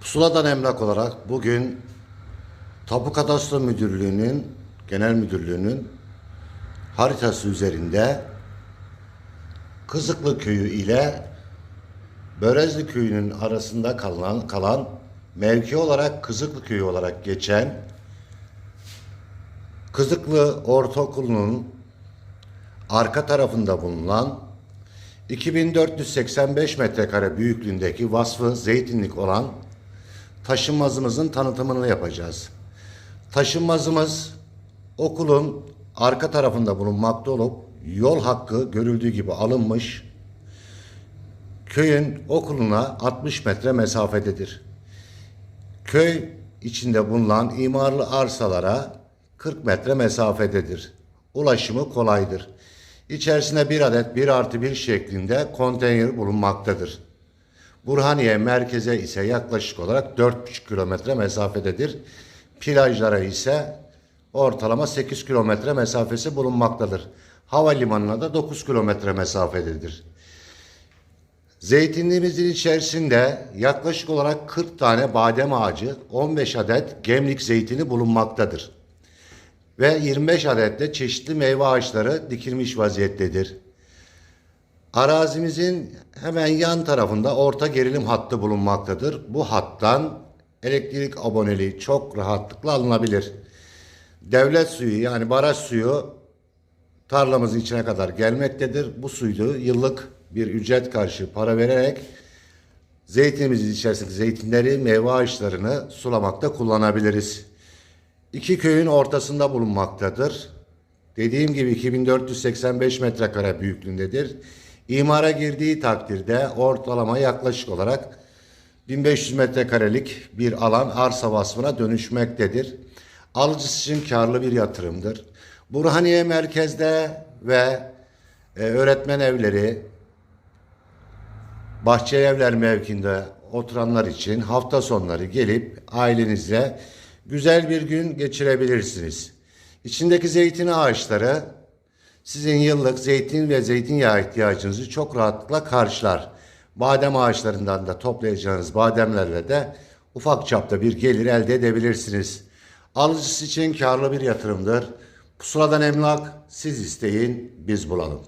Pusula'dan emlak olarak bugün Tapu Kadastro Müdürlüğü'nün, Genel Müdürlüğü'nün haritası üzerinde Kızıklı Köyü ile Börezli Köyü'nün arasında kalan, kalan mevki olarak Kızıklı Köyü olarak geçen Kızıklı Ortaokulu'nun arka tarafında bulunan 2485 metrekare büyüklüğündeki vasfı zeytinlik olan taşınmazımızın tanıtımını yapacağız. Taşınmazımız okulun arka tarafında bulunmakta olup yol hakkı görüldüğü gibi alınmış. Köyün okuluna 60 metre mesafededir. Köy içinde bulunan imarlı arsalara 40 metre mesafededir. Ulaşımı kolaydır. İçerisinde bir adet 1 artı 1 şeklinde konteyner bulunmaktadır. Burhaniye merkeze ise yaklaşık olarak 4,5 kilometre mesafededir. Plajlara ise ortalama 8 kilometre mesafesi bulunmaktadır. Havalimanına da 9 kilometre mesafededir. Zeytinliğimizin içerisinde yaklaşık olarak 40 tane badem ağacı, 15 adet gemlik zeytini bulunmaktadır. Ve 25 adet de çeşitli meyve ağaçları dikilmiş vaziyettedir. Arazimizin hemen yan tarafında orta gerilim hattı bulunmaktadır. Bu hattan elektrik aboneliği çok rahatlıkla alınabilir. Devlet suyu yani baraj suyu tarlamızın içine kadar gelmektedir. Bu suyu yıllık bir ücret karşı para vererek zeytinimizin içerisindeki zeytinleri, meyve ağaçlarını sulamakta kullanabiliriz. İki köyün ortasında bulunmaktadır. Dediğim gibi 2485 metrekare büyüklüğündedir. İmara girdiği takdirde ortalama yaklaşık olarak 1500 metrekarelik bir alan arsa vasfına dönüşmektedir. Alıcısı için karlı bir yatırımdır. Burhaniye merkezde ve e, öğretmen evleri, bahçe evler mevkinde oturanlar için hafta sonları gelip ailenizle güzel bir gün geçirebilirsiniz. İçindeki zeytin ağaçları sizin yıllık zeytin ve zeytinyağı ihtiyacınızı çok rahatlıkla karşılar. Badem ağaçlarından da toplayacağınız bademlerle de ufak çapta bir gelir elde edebilirsiniz. Alıcısı için karlı bir yatırımdır. Pusuladan emlak siz isteyin biz bulalım.